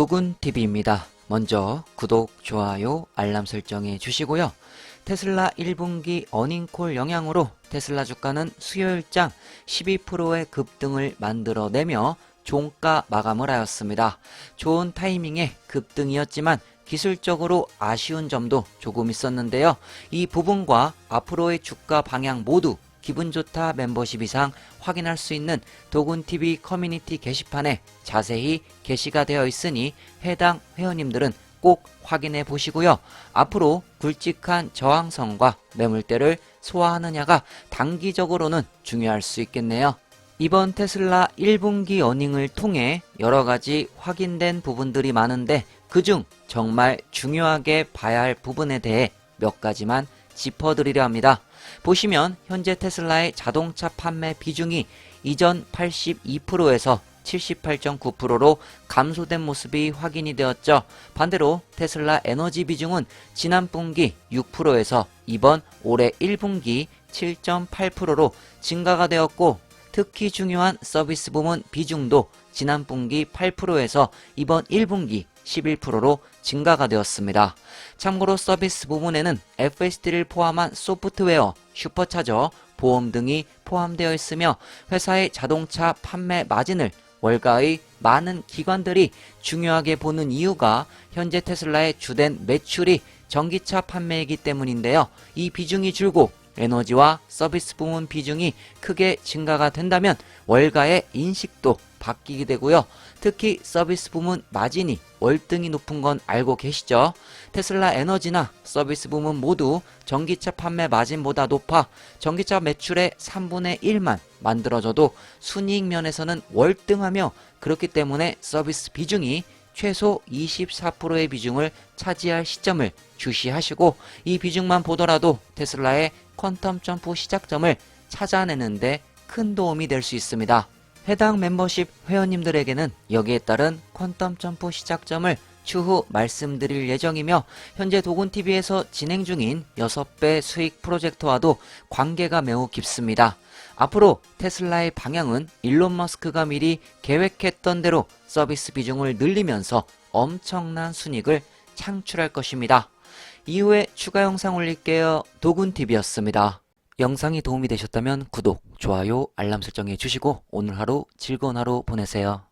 도군TV입니다. 먼저 구독, 좋아요, 알람 설정해 주시고요. 테슬라 1분기 어닝콜 영향으로 테슬라 주가는 수요일장 12%의 급등을 만들어내며 종가 마감을 하였습니다. 좋은 타이밍의 급등이었지만 기술적으로 아쉬운 점도 조금 있었는데요. 이 부분과 앞으로의 주가 방향 모두 기분 좋다 멤버십 이상 확인할 수 있는 도군TV 커뮤니티 게시판에 자세히 게시가 되어 있으니 해당 회원님들은 꼭 확인해 보시고요. 앞으로 굵직한 저항선과 매물대를 소화하느냐가 단기적으로는 중요할 수 있겠네요. 이번 테슬라 1분기 어닝을 통해 여러 가지 확인된 부분들이 많은데 그중 정말 중요하게 봐야 할 부분에 대해 몇 가지만 짚어드리려 합니다. 보시면 현재 테슬라의 자동차 판매 비중이 이전 82%에서 78.9%로 감소된 모습이 확인이 되었죠. 반대로 테슬라 에너지 비중은 지난 분기 6%에서 이번 올해 1분기 7.8%로 증가가 되었고 특히 중요한 서비스 부문 비중도 지난 분기 8%에서 이번 1분기 11%로 증가가 되었습니다. 참고로 서비스 부문에는 FSD를 포함한 소프트웨어, 슈퍼차저, 보험 등이 포함되어 있으며 회사의 자동차 판매 마진을 월가의 많은 기관들이 중요하게 보는 이유가 현재 테슬라의 주된 매출이 전기차 판매이기 때문인데요. 이 비중이 줄고 에너지와 서비스 부문 비중이 크게 증가가 된다면 월가의 인식도 바뀌게 되고요. 특히 서비스 부문 마진이 월등히 높은 건 알고 계시죠? 테슬라 에너지나 서비스 부문 모두 전기차 판매 마진보다 높아 전기차 매출의 3분의 1만 만들어져도 순이익 면에서는 월등하며 그렇기 때문에 서비스 비중이 최소 24%의 비중을 차지할 시점을 주시하시고 이 비중만 보더라도 테슬라의 퀀텀 점프 시작점을 찾아내는데 큰 도움이 될 수 있습니다. 해당 멤버십 회원님들에게는 여기에 따른 퀀텀 점프 시작점을 추후 말씀드릴 예정이며 현재 도군TV에서 진행 중인 6배 수익 프로젝트와도 관계가 매우 깊습니다. 앞으로 테슬라의 방향은 일론 머스크가 미리 계획했던 대로 서비스 비중을 늘리면서 엄청난 순익을 창출할 것입니다. 이후에 추가 영상 올릴게요. 도군TV였습니다. 영상이 도움이 되셨다면 구독, 좋아요, 알람 설정해 주시고 오늘 하루 즐거운 하루 보내세요.